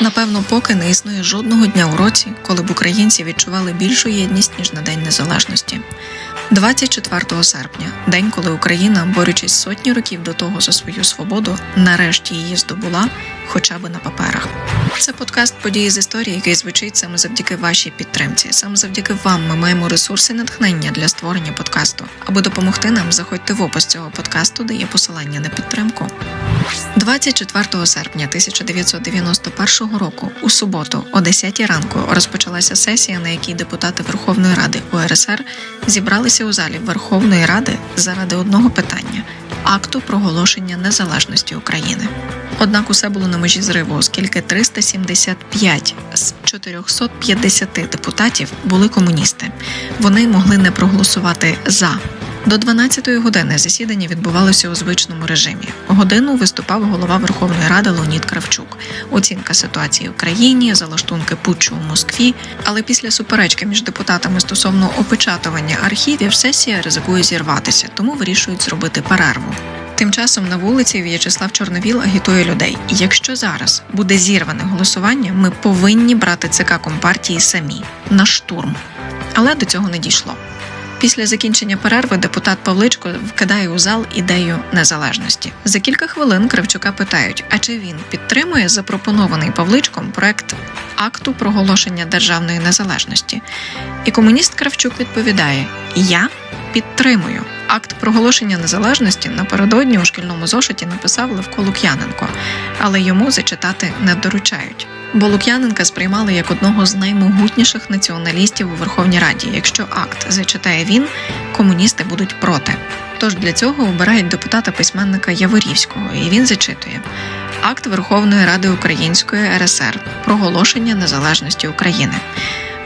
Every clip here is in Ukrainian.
Напевно, поки не існує жодного дня у році, коли б українці відчували більшу єдність ніж на День Незалежності. 24 серпня, день, коли Україна, борючись сотні років до того за свою свободу, нарешті її здобула, хоча б на паперах. Це подкаст події з історії, який звучить саме завдяки вашій підтримці. Саме завдяки вам ми маємо ресурси натхнення для створення подкасту. Аби допомогти нам, заходьте в опис цього подкасту, де є посилання на підтримку. 24 серпня 1991 року у суботу о 10 ранку розпочалася сесія, на якій депутати Верховної Ради УРСР зібралися у залі Верховної Ради заради одного питання акту проголошення незалежності України. Однак усе було на межі зриву, оскільки 375 з 450 депутатів були комуністи. Вони могли не проголосувати за. До 12-ї години засідання відбувалося у звичному режимі. Годину виступав голова Верховної Ради Леонід Кравчук. Оцінка ситуації в країні, залаштунки путчу у Москві. Але після суперечки між депутатами стосовно опечатування архівів сесія ризикує зірватися, тому вирішують зробити перерву. Тим часом на вулиці В'ячеслав Чорновіл агітує людей. Якщо зараз буде зірване голосування, ми повинні брати ЦК Компартії самі на штурм. Але до цього не дійшло. Після закінчення перерви депутат Павличко вкидає у зал ідею незалежності. За кілька хвилин Кравчука питають, а чи він підтримує запропонований Павличком проект акту проголошення державної незалежності. І комуніст Кравчук відповідає: Я підтримую. Акт проголошення незалежності напередодні у шкільному зошиті написав Левко Лук'яненко, але йому зачитати не доручають. Бо Лук'яненка сприймали як одного з наймогутніших націоналістів у Верховній Раді. Якщо акт зачитає він, комуністи будуть проти. Тож для цього обирають депутата письменника Яворівського, і він зачитує акт Верховної Ради Української РСР проголошення незалежності України.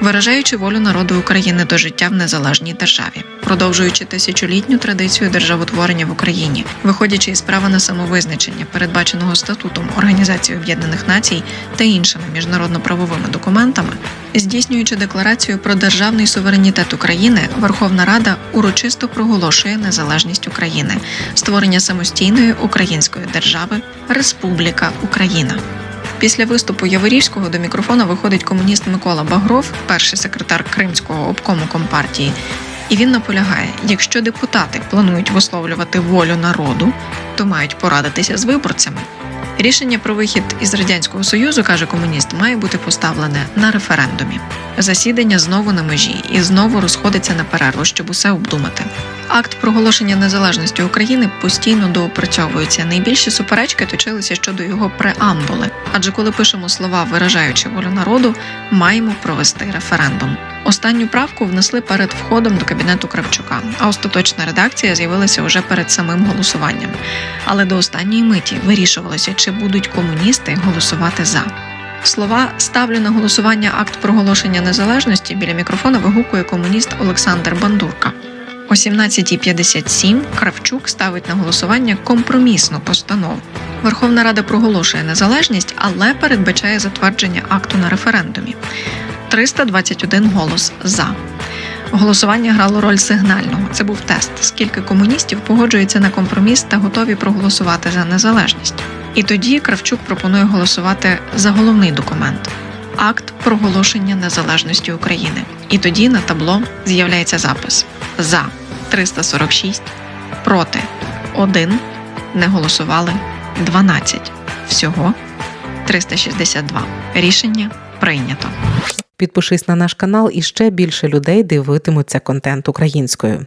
Виражаючи волю народу України до життя в незалежній державі, продовжуючи тисячолітню традицію державотворення в Україні, виходячи із права на самовизначення, передбаченого статутом Організації Об'єднаних Націй та іншими міжнародно-правовими документами, здійснюючи декларацію про державний суверенітет України, Верховна Рада урочисто проголошує незалежність України, створення самостійної української держави Республіка Україна. Після виступу Яворівського до мікрофона виходить комуніст Микола Багров, перший секретар Кримського обкому компартії. І він наполягає: якщо депутати планують висловлювати волю народу, то мають порадитися з виборцями. Рішення про вихід із радянського союзу, каже комуніст, має бути поставлене на референдумі. Засідання знову на межі і знову розходиться на перерву, щоб усе обдумати. Акт проголошення незалежності України постійно доопрацьовується. Найбільші суперечки точилися щодо його преамбули. Адже коли пишемо слова, виражаючи волю народу, маємо провести референдум. Останню правку внесли перед входом до кабінету Кравчука, а остаточна редакція з'явилася уже перед самим голосуванням. Але до останньої миті вирішувалося, чи будуть комуністи голосувати за. Слова ставлю на голосування акт проголошення незалежності біля мікрофона вигукує комуніст Олександр Бандурка. О 17.57 Кравчук ставить на голосування компромісну постанову. Верховна Рада проголошує незалежність, але передбачає затвердження акту на референдумі. 321 голос за. Голосування грало роль сигнального. Це був тест, скільки комуністів погоджується на компроміс та готові проголосувати за незалежність. І тоді Кравчук пропонує голосувати за головний документ акт проголошення незалежності України. І тоді на табло з'являється запис за 346, проти 1, не голосували 12. Всього 362. Рішення прийнято. Підпишись на наш канал, і ще більше людей дивитимуться контент українською.